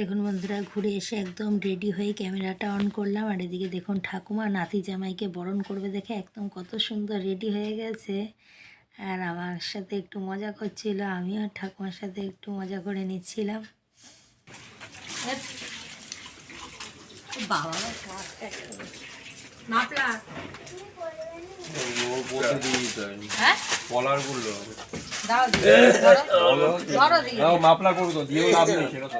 দেখুন বন্ধুরা ঘুরে এসে একদম রেডি হয়ে ক্যামেরাটা অন করলাম। আর এদিকে দেখুন ঠাকুমা নাতি জামাইকে বরণ করবে দেখে একদম কত সুন্দর রেডি হয়ে গেছে। আর আমার সাথে একটু মজা করছিল আমিও ঠাকুমার সাথে একটু মজা করে নিচ্ছিলাম। বাবা হ্যাঁ? গুলো মাপলা করব দিয়েও লাভ নেই সেটা তো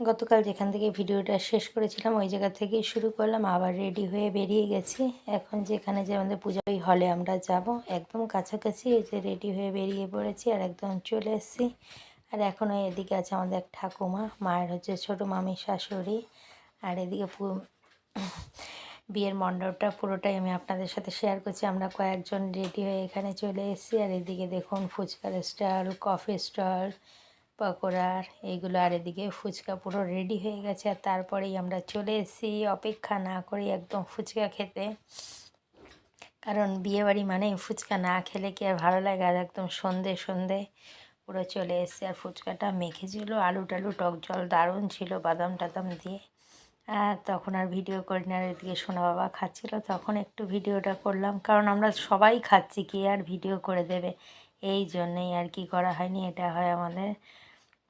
গতকাল যেখান থেকে ভিডিওটা শেষ করেছিলাম ওই জায়গা থেকে শুরু করলাম আবার রেডি হয়ে বেরিয়ে গেছি। এখন যেখানে যে আমাদের পূজা ওই হলে আমরা যাব একদম কাছাকাছি এই যে রেডি হয়ে বেরিয়ে পড়েছি আর একদম চলে এসেছি। আর এখন ওই এদিকে আছে আমাদের এক ঠাকুমা মায়ের হচ্ছে ছোটো মামি শাশুড়ি। আর এদিকে বিয়ের মণ্ডপটা পুরোটাই আমি আপনাদের সাথে শেয়ার করছি। আমরা কয়েকজন রেডি হয়ে এখানে চলে এসেছি। আর এদিকে দেখুন ফুচকার স্টল কফি স্টল পকোড়ার এইগুলো আর এদিকে ফুচকা পুরো রেডি হয়ে গেছে। আর তারপরেই আমরা চলে এসেছি অপেক্ষা না করে একদম ফুচকা খেতে। কারণ বিয়েবাড়ি মানে ফুচকা না খেলে কি আর ভালো লাগে? আর একদম সন্ধে সন্ধে পুরো চলে এসেছে। আর ফুচকাটা মেখেছিল। আলু টালু টক জল দারুণ ছিল বাদাম টাদাম দিয়ে। তখন আর ভিডিও করি না এদিকে সোনা বাবা খাচ্ছিল। তখন একটু ভিডিওটা করলাম, কারণ আমরা সবাই খাচ্ছি, কি আর ভিডিও করে দেবে? এই জন্যেই আর কি করা হয়নি। এটা হয় আমাদের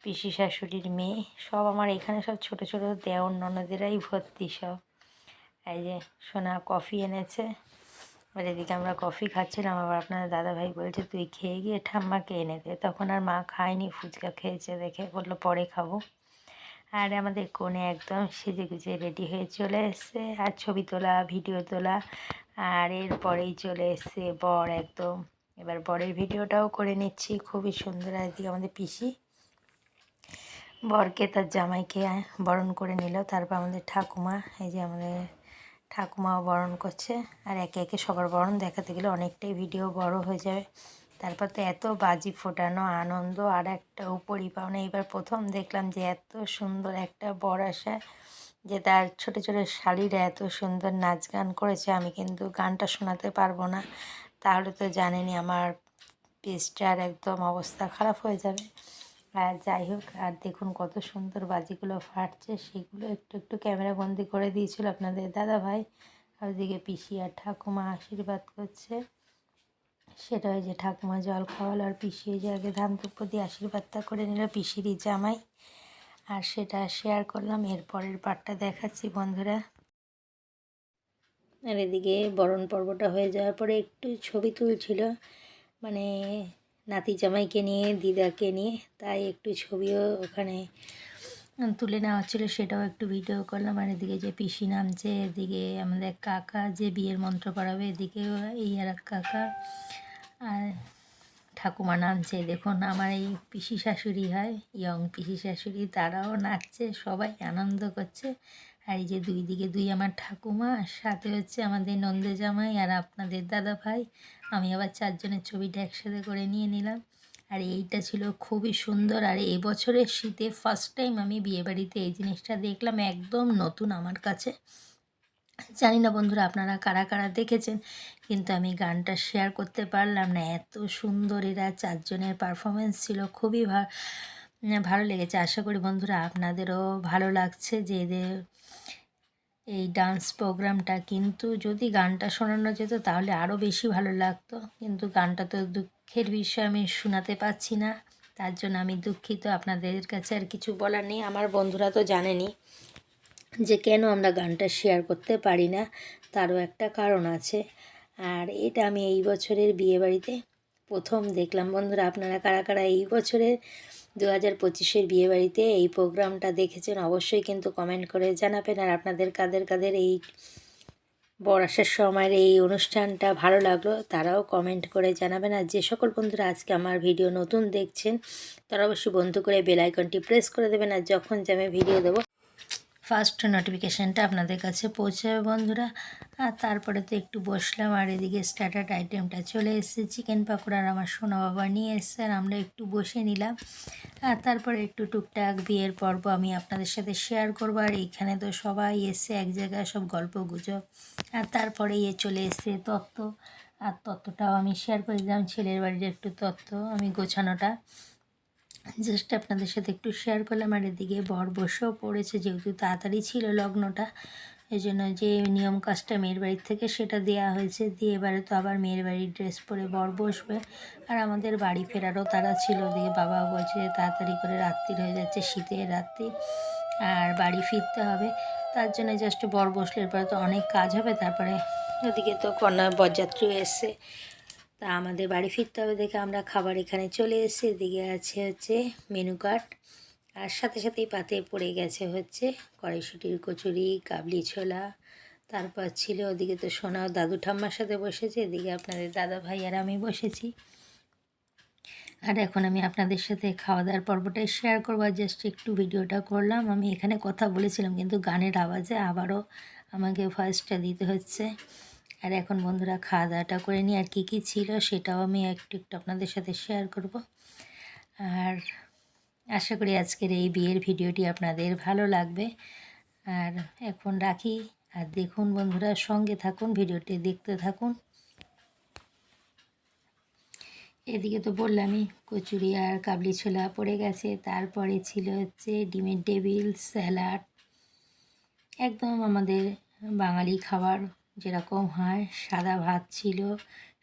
পিসি শাশুড়ির মেয়ে। সব আমার এখানে সব ছোট ছোট দেওর ননদেরাই ভর্তি সব। এই যে সোনা কফি এনেছে আর এদিকে আমরা কফি খাচ্ছিলাম। আবার আপনার দাদাভাই বলছে, তুই খেয়ে গিয়ে ঠাম্মাকে এনে দে। তখন আর মা খায়নি, ফুচকা খেয়েছে দেখে বলল, পরে খাব। আর আমাদের কোণে একদম সেজে গুজে রেডি হয়ে চলে এসছে। আর ছবি তোলা ভিডিও তোলা, আর এরপরেই চলে এসছে বর একদম। এবার বরের ভিডিওটাও করে নিচ্ছি, খুবই সুন্দর এদিকে আমাদের পিসি। বরকে তার জামাইকে বরণ করে নিল, তারপর আমাদের ঠাকুমা, এই যে আমাদের ঠাকুমাও বরণ করছে। আর একে একে সবার বরণ দেখাতে গেলে অনেকটাই ভিডিও বড় হয়ে যাবে। তারপর তো এত বাজি ফোটানো, আনন্দ আর একটা উপরই পাওনা। এবার প্রথম দেখলাম যে এত সুন্দর একটা বর আসা, যে তার ছোট ছোট শাড়িরা এত সুন্দর নাচ গান করেছে, আমি কিন্তু গানটা শোনাতে পারব না। তাহলে তো জানেনই আমার পেজটার একদম অবস্থা খারাপ হয়ে যাবে। আর যাই হোক, আর দেখুন কত সুন্দর বাজিগুলো ফাটছে, সেগুলো একটু একটু ক্যামেরা বন্দি করে দিয়েছিল আপনাদের দাদা ভাই আর ওদিকে পিসি আর ঠাকুমা আশীর্বাদ করছে। সেটা ওই যে ঠাকুমা জল খাওয়ালো আর পিসি যে আগে ধান তুপ্প দিয়ে আশীর্বাদটা করে নিল পিসিরই জামাই। আর সেটা শেয়ার করলাম, এরপরের পার্টটা দেখাচ্ছি বন্ধুরা। আর এদিকে বরণ পর্বটা হয়ে যাওয়ার পরে একটু ছবি তুলছিল মানে নাতি জামাইকে নিয়ে, দিদাকে নিয়ে, তাই একটু ছবিও ওখানে তুলে নেওয়া হচ্ছিল সেটাও একটু ভিডিও করলাম। আর এদিকে যে পিসি নামছে, এদিকে আমাদের কাকা যে বিয়ের মন্ত্র পড়াবে, এদিকে এই আর কাকা। আর ঠাকুমা নামছে, দেখুন আমার এই পিসি শাশুড়ি হয় ইয়ং পিসি শাশুড়ি, তারাও নাচছে, সবাই আনন্দ করছে। আর এই যে দুই দিকে দুই আমার ঠাকুমা সাথে হচ্ছে আমাদের নন্দে জামাই আর আপনাদের দাদা ভাই আমি আবার চারজনের ছবিটা একসাথে করে নিয়ে নিলাম। আর এইটা ছিল খুবই সুন্দর। আর এই বছরের শীতে ফার্স্ট টাইম আমি বিয়েবাড়িতে এই জিনিসটা দেখলাম একদম নতুন আমার কাছে। জানি না বন্ধুরা আপনারা কারা কারা দেখেছেন, কিন্তু আমি গানটা শেয়ার করতে পারলাম না। এত সুন্দর এরা, চারজনের পারফরমেন্স ছিল খুবই ভালো লেগেছে। আশা করি বন্ধুরা আপনাদেরও ভালো লাগছে যে এদের এই ডান্স প্রোগ্রামটা কিন্তু যদি গানটা শোনানো যেত, তাহলে আরও বেশি ভালো লাগতো। কিন্তু গানটা তো দুঃখের বিষয়, আমি শোনাতে পারছি না। তার জন্য আমি দুঃখিত। আপনাদের কাছে আর কিছু বলার নেই। আমার বন্ধুরা তো জানেনি যে কেন আমরা গানটা শেয়ার করতে পারি না। তারও একটা কারণ আছে। আর এটা আমি এই বছরের বিয়েবাড়িতে প্রথম দেখলাম। বন্ধুরা, আপনারা কারা কারা এই বছরের দু হাজার পঁচিশের বিয়েবাড়িতে এই প্রোগ্রামটা দেখেছেন, অবশ্যই কিন্তু কমেন্ট করে জানাবেন। আর আপনাদের কাদের কাদের এই বরাসার সময়ের এই অনুষ্ঠানটা ভালো লাগল, তারাও কমেন্ট করে জানাবেন। আর যে সকল বন্ধুরা আজকে আমার ভিডিও নতুন দেখছেন, তারা অবশ্যই বন্ধু করে বেলাইকনটি প্রেস করে দেবেন। আর যখন যে আমি ভিডিও দেবো ফার্স্ট নোটিফিকেশানটা আপনাদের কাছে পৌঁছাবে, বন্ধুরা। আর তারপরে তো একটু বসলাম, আর এদিকে স্টার্টার আইটেমটা চলে এসেছে চিকেন পাকোড়ার আমার সোনা বাবা নিয়ে এসছে, আর আমরা একটু বসে নিলাম। আর তারপরে একটু টুকটাক বিয়ের পর্ব আমি আপনাদের সাথে শেয়ার করব, আর এইখানে তো সবাই এসে এক জায়গায় সব গল্প গুজব। আর তারপরে এ চলে এসছে তত্ত্ব। আর তত্ত্বটাও আমি শেয়ার করে দিলাম, ছেলের বাড়ির একটু তত্ত্ব, আমি গোছানোটা। জাস্ট আপনাদের সাথে একটু শেয়ার করলাম আর এদিকে বর বসেও পড়েছে যেহেতু তাড়াতাড়ি ছিল লগ্নটা এই জন্য যে নিয়ম কাজটা মেয়ের বাড়ির থেকে সেটা দেওয়া হয়েছে। দিয়ে এবারে তো আবার মেয়ের বাড়ির ড্রেস পরে বর বসবে। আর আমাদের বাড়ি ফেরারও তারা ছিল। দিয়ে বাবা বলছে তাড়াতাড়ি করে রাত্রির হয়ে যাচ্ছে, শীতের রাত্রি আর বাড়ি ফিরতে হবে। তার জন্য জাস্ট বর বসলে এরপরে তো অনেক কাজ হবে। তারপরে ওদিকে তো কন্যা বরযাত্রী এসছে। তা আমাদের বাড়ি ফিরতে হবে দেখে আমরা খাবার এখানে চলে এসেছি। এদিকে আছে হচ্ছে মেনু কার্ড আর সাথে সাথেই পাতে পড়ে গেছে হচ্ছে কড়াইশুটির কচুরি, কাবলি ছোলা, তারপর ছিল ওদিকে তো সোনা দাদু ঠাম্মার সাথে বসেছে, এদিকে আপনাদের দাদা ভাই আর আমি বসেছি। আর এখন আমি আপনাদের সাথে খাওয়া দাওয়ার পর্বটাই শেয়ার করব। জাস্ট একটু ভিডিওটা করলাম। আমি এখানে কথা বলেছিলাম কিন্তু গানের আওয়াজে আবারও আমাকে ভয়েসটা দিতে হচ্ছে। আর এখন বন্ধুরা খাওয়া দাওয়াটা করে নিই, আর কী কী ছিল সেটাও আমি একটু একটু আপনাদের সাথে শেয়ার করব। আর আশা করি আজকের এই বিয়ের ভিডিওটি আপনাদের ভালো লাগবে। আর এখন রাখি, আর দেখুন বন্ধুরা, সঙ্গে থাকুন, ভিডিওটি দেখতে থাকুন। এদিকে তো বললামই, কচুরি আর কাবলি ছোলা পড়ে গেছে, তারপরে ছিল হচ্ছে ডিমের টেবিল, স্যালাড। একদম আমাদের বাঙালি খাবার যেরকম হয়, সাদা ভাত ছিল,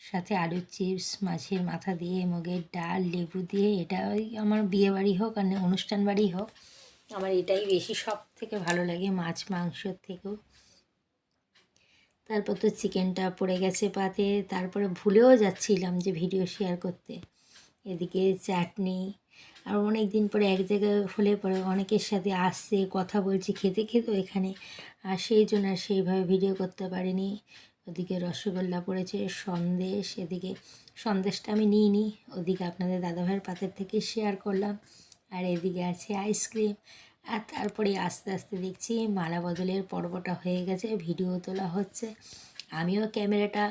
সাথে আলুর চিপস, মাছের মাথা দিয়ে, মুগের ডাল, লেবু দিয়ে এটা ওই আমার বিয়ে বাড়ি হোক আর অনুষ্ঠান বাড়ি হোক, আমার এটাই বেশি সব থেকে ভালো লাগে মাছ মাংসর থেকেও। তারপর তো চিকেনটা পড়ে গেছে পাতে, তারপরে ভুলেও যাচ্ছিলাম যে ভিডিও শেয়ার করতে। এদিকে চাটনি, আর অনেক দিন পরে এক জায়গায় হলে পরে অনেকের সাথে আসছে, কথা বলছি, খেতে খেতে এখানে আর সেই জন্য আর সেইভাবে ভিডিও করতে পারিনি। ওদিকে রসগোল্লা পড়েছে, সন্দেশ, এদিকে সন্দেশটা আমি নিইনি, ওদিকে আপনাদের দাদাভাইয়ের পাতের থেকে শেয়ার করলাম। আর এদিকে আছে আইসক্রিম আর তারপরে আস্তে আস্তে দেখছি মালা বদলের পর্বটা হয়ে গেছে ভিডিও তোলা হচ্ছে। আমিও ক্যামেরাটা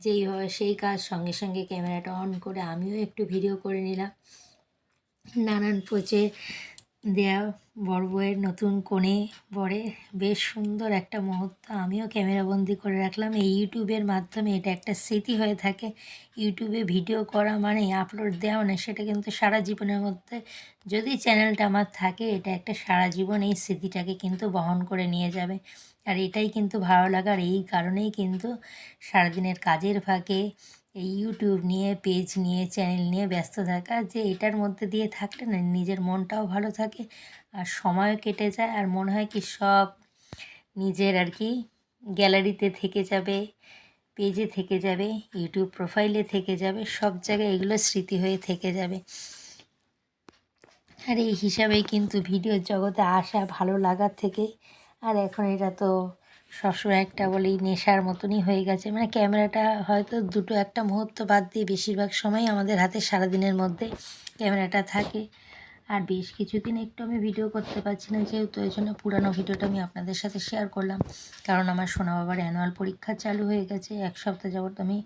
যেইভাবে সেই কাজ সঙ্গে সঙ্গে ক্যামেরাটা অন করে আমিও একটু ভিডিও করে নিলাম। নানান পোচে দেয়া বড় বউয়ের নতুন কোণে বরে বেশ সুন্দর একটা মুহূর্ত। আমিও ক্যামেরাবন্দি করে রাখলাম। এই ইউটিউবের মাধ্যমে এটা একটা স্মৃতি হয়ে থাকে। ইউটিউবে ভিডিও করা মানে আপলোড দেওয়া মানে সেটা কিন্তু সারা জীবনের মধ্যে যদি চ্যানেলটা আমার থাকে, এটা একটা সারা জীবন এই স্মৃতিটাকে কিন্তু বহন করে নিয়ে যাবে। আর এটাই কিন্তু ভালো লাগার এই কারণেই কিন্তু সারাদিনের কাজের ফাঁকে এই ইউটিউব নিয়ে পেজ নিয়ে চ্যানেল নিয়ে ব্যস্ত থাকা, যে এটার মধ্যে দিয়ে থাকলে না নিজের মনটাও ভালো থাকে, আর সময়ও কেটে যায়, আর মনে হয় কি সব নিজের আর কি গ্যালারিতে থেকে যাবে পেজে থেকে যাবে ইউটিউব প্রোফাইলে থেকে যাবে, সব জায়গায় এগুলো স্মৃতি হয়ে থেকে যাবে। আর এই হিসাবেই কিন্তু ভিডিওর জগতে আসা ভালো লাগার থেকে, আর এখন এটা তো সবসময় একটা বলি নেশার মতনই হয়ে গেছে। মানে ক্যামেরাটা হয়তো দুটো একটা মুহূর্ত বাদ দিয়ে বেশিরভাগ সময় আমাদের হাতে সারাদিনের মধ্যে ক্যামেরাটা থাকে। আর বেশ কিছুদিন একটু আমি ভিডিও করতে পারছি না যেহেতু, এই জন্য পুরানো ভিডিওটা আমি আপনাদের সাথে শেয়ার করলাম। কারণ আমার সোনা বাবার অ্যানুয়াল পরীক্ষা চালু হয়ে গেছে, এক সপ্তাহ যাবত আমি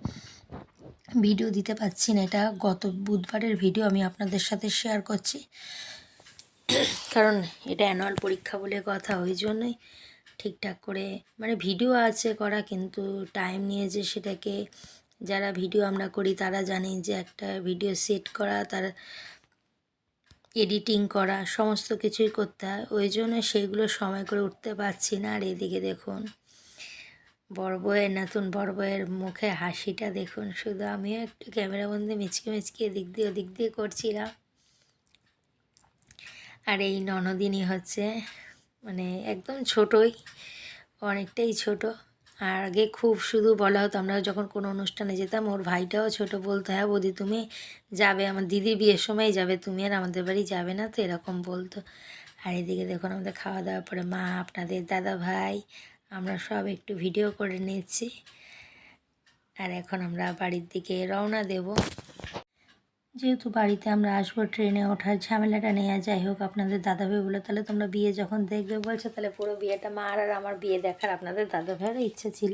ভিডিও দিতে পারছি না। এটা গত বুধবারের ভিডিও আমি আপনাদের সাথে শেয়ার করছি। কারণ এটা অ্যানুয়াল পরীক্ষা বলে কথা, ওই জন্যই ঠিকঠাক করে মানে ভিডিও আছে করা কিন্তু টাইম নিয়ে যে সেটাকে যারা ভিডিও আমরা করি তারা জানি যে একটা ভিডিও সেট করা, তার এডিটিং করা, সমস্ত কিছুই করতে হয়। ওই জন্য সেইগুলো সময় করে উঠতে পারছি না। আর এদিকে দেখুন, বড় বউয়ের নতুন বড় বউয়ের মুখে হাসিটা দেখুন। শুধু আমিও একটু ক্যামেরাবন্দি মিচকে মিচকে এদিক দিয়ে ওদিক দিয়ে করছিলাম। আর এই ননদিনী হচ্ছে মানে একদম ছোটই, অনেকটাই ছোট। আর আগে খুব শুধু বলা হতো, আমরা যখন কোনো অনুষ্ঠানে যেতাম, ওর ভাইটাও ছোট বলতো হ্যাঁ বৌদি, তুমি যাবে, আমার দিদির বিয়ের সময় যাবে, তুমি আর আমাদের বাড়ি যাবে না, তো এরকম বলতো। আর এদিকে দেখুন, আমাদের খাওয়া দাওয়ার পরে মা, আপনাদের দাদা ভাই, আমরা সব একটু ভিডিও করে নিচ্ছি। আর এখন আমরা বাড়ির দিকে রওনা দেবো। যেহেতু বাড়িতে আমরা আসব, ট্রেনে ওঠার ঝামেলাটা নেওয়া যাই হোক, আপনাদের দাদাভাই বলে তাহলে তোমরা বিয়ে যখন দেখবে, বলছো, তাহলে পুরো বিয়েটা মা আর আমার বিয়ে দেখার। আপনাদের দাদাভাইয়েরও ইচ্ছা ছিল।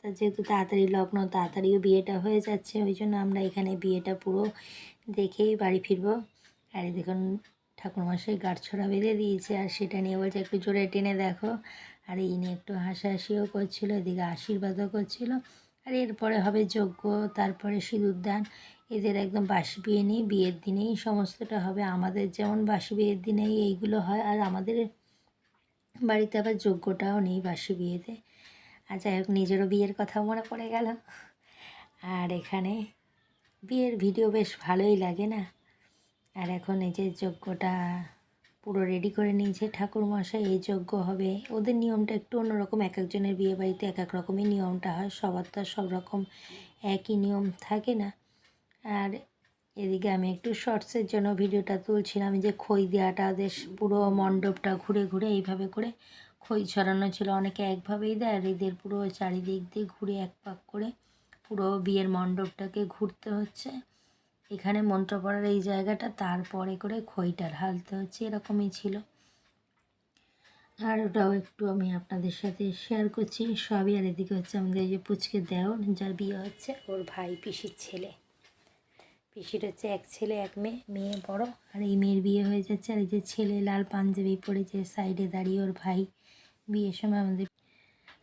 তা যেহেতু তাড়াতাড়ি লগ্ন, তাড়াতাড়িও বিয়েটা হয়ে যাচ্ছে, ওই জন্য আমরা এখানে বিয়েটা পুরো দেখেই বাড়ি ফিরবো। আর দেখুন, ঠাকুরমশাই গাঁটছড়া বেঁধে দিয়েছে, আর সেটা নিয়ে বলছে, একটু জোরে টেনে দেখো। আর এই নিয়ে একটু হাসাহাসিও করছিল, এদিকে আশীর্বাদও করছিল। আর এরপরে হবে যজ্ঞ, তারপরে সিঁদুর দান এদের একদম বাসি বিয়ে নেই, বিয়ের দিনেই সমস্তটা হবে। আমাদের যেমন বাসি বিয়ের দিনেই এইগুলো হয়, আর আমাদের বাড়িতে আবার যোগ্যটাও নেই বাসি বিয়েতে। আর যাই হোক, নিজেরও বিয়ের কথা মনে পড়ে গেল। আর এখানে বিয়ের ভিডিও বেশ ভালোই লাগে না? আর এখন এই যে যজ্ঞটা পুরো রেডি করে নিয়েছে ঠাকুর মশাই এই যজ্ঞ হবে। ওদের নিয়মটা একটু অন্যরকম, এক একজনের বিয়ে বাড়িতে এক এক রকমই নিয়মটা হয়, সবার তো সব রকম একই নিয়ম থাকে না। আর এদিকে আমি একটু শর্টসের জন্য ভিডিওটা তুলছিলাম যে খই দেওয়াটা ওদের পুরো মণ্ডপটা ঘুরে ঘুরে এইভাবে করে খই ছড়ানো ছিল। অনেকে একভাবেই দেয় আর এদের পুরো চারিদিক দিয়ে ঘুরে এক পাক করে পুরো বিয়ের মণ্ডপটাকে ঘুরতে হচ্ছে। এখানে মন্ত্র পড়ার এই জায়গাটা, তারপরে করে খইটা ঢালতে হচ্ছে, এরকমই ছিল। আর ওটাও একটু আমি আপনাদের সাথে শেয়ার করছি। সবই আর এদিকে হচ্ছে আমাদের এই যে পুচকে দেও যার বিয়ে হচ্ছে, ওর ভাই পিসির ছেলে। পিসির হচ্ছে এক ছেলে, এক মেয়ে মেয়ে বড়, আর এই মেয়ের বিয়ে হয়ে যাচ্ছে। আর এই যে ছেলে লাল পাঞ্জাবি পরেছে সাইডে দাঁড়িয়ে ওর ভাই বিয়ের সময় আমাদের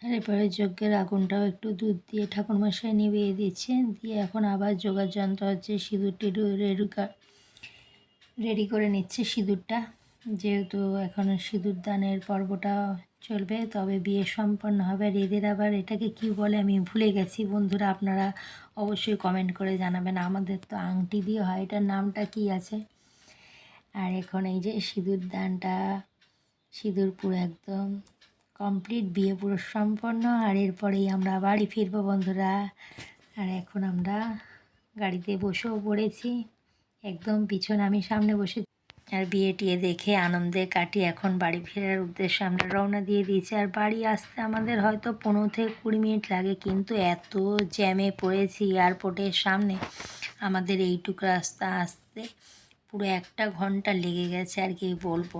আর এরপরে যজ্ঞের আগুনটাও একটু দুধ দিয়ে ঠাকুরমশাই নিভিয়ে দিচ্ছে। দিয়ে এখন আবার যোগার যন্ত্র হচ্ছে সিঁদুর টিঁদুর রেডি রেডি করে নিচ্ছে সিঁদুরটা। যেহেতু এখন সিঁদুর দানের পর্বটা চলবে, তবে বিয়ে সম্পন্ন হবে। আর এদের আবার এটাকে কি বলে আমি ভুলে গেছি। বন্ধুরা, আপনারা অবশ্যই কমেন্ট করে জানাবেন। আমাদের তো আংটি দিয়ে হয়, এটার নামটা কি আছে? আর এখন এই যে সিঁদুর দানটা, সিঁদুর পুরো একদম কমপ্লিট বিয়ে পুরো সম্পন্ন। আর এরপরেই আমরা বাড়ি ফিরবো বন্ধুরা। আর এখন আমরা গাড়িতে বসেও পড়েছি। একদম পিছনে আমি সামনে বসে আর বিয়ে টিয়ে দেখে আনন্দে কাটি এখন বাড়ি ফেরার উদ্দেশ্যে আমরা রওনা দিয়ে দিয়েছি। আর বাড়ি আসতে আমাদের হয়তো পনেরো থেকে কুড়ি মিনিট লাগে কিন্তু এত জ্যামে পড়েছি এয়ারপোর্টের সামনে আমাদের এইটুকু রাস্তা আসতে পুরো একটা ঘণ্টা লেগে গেছে আর কি বলব।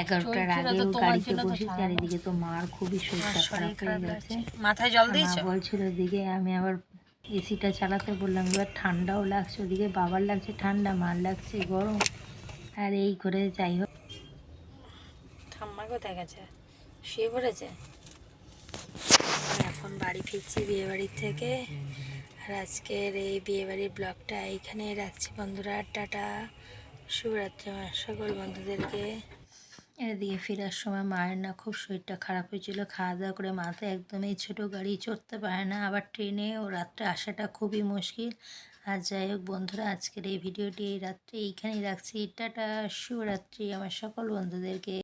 এগারোটার আগে গাড়িতে বসেছি আর এদিকে তো মার খুবই শরীরটা খারাপ হয়ে গেছে। মাথায় জল দিয়েছে দিয়েছ? বলছিল ওদিকে আমি আবার এসিটা চালাতে বললাম এবার ঠান্ডাও লাগছে ওদিকে বাবার লাগছে ঠান্ডা মার লাগছে গরম। আর এই করে যাই হোক। ঠাম্মা কোথায় গেছে? শুয়ে পড়েছে? এখন বাড়ি ফিরছি বিয়েবাড়ির থেকে। আর আজকের এই বিয়েবাড়ির ব্লগটা এইখানে রাখছি বন্ধুরা। টাটা। শুভরাত্রি আমার সকল বন্ধুদেরকে। এদিকে ফেরার সময় মায়ের না খুব শরীরটা খারাপ হয়েছিল। খাওয়া দাওয়া করে মা তো একদমই ছোটো গাড়ি চড়তে পারে না। আবার ট্রেনে ও রাত্রে আসাটা খুবই মুশকিল। আর যাই হোক বন্ধুরা, আজকের এই ভিডিওটি এই রাত্রে এইখানেই রাখছি। টাটা, শুভরাত্রি আমার সকল বন্ধুদেরকে।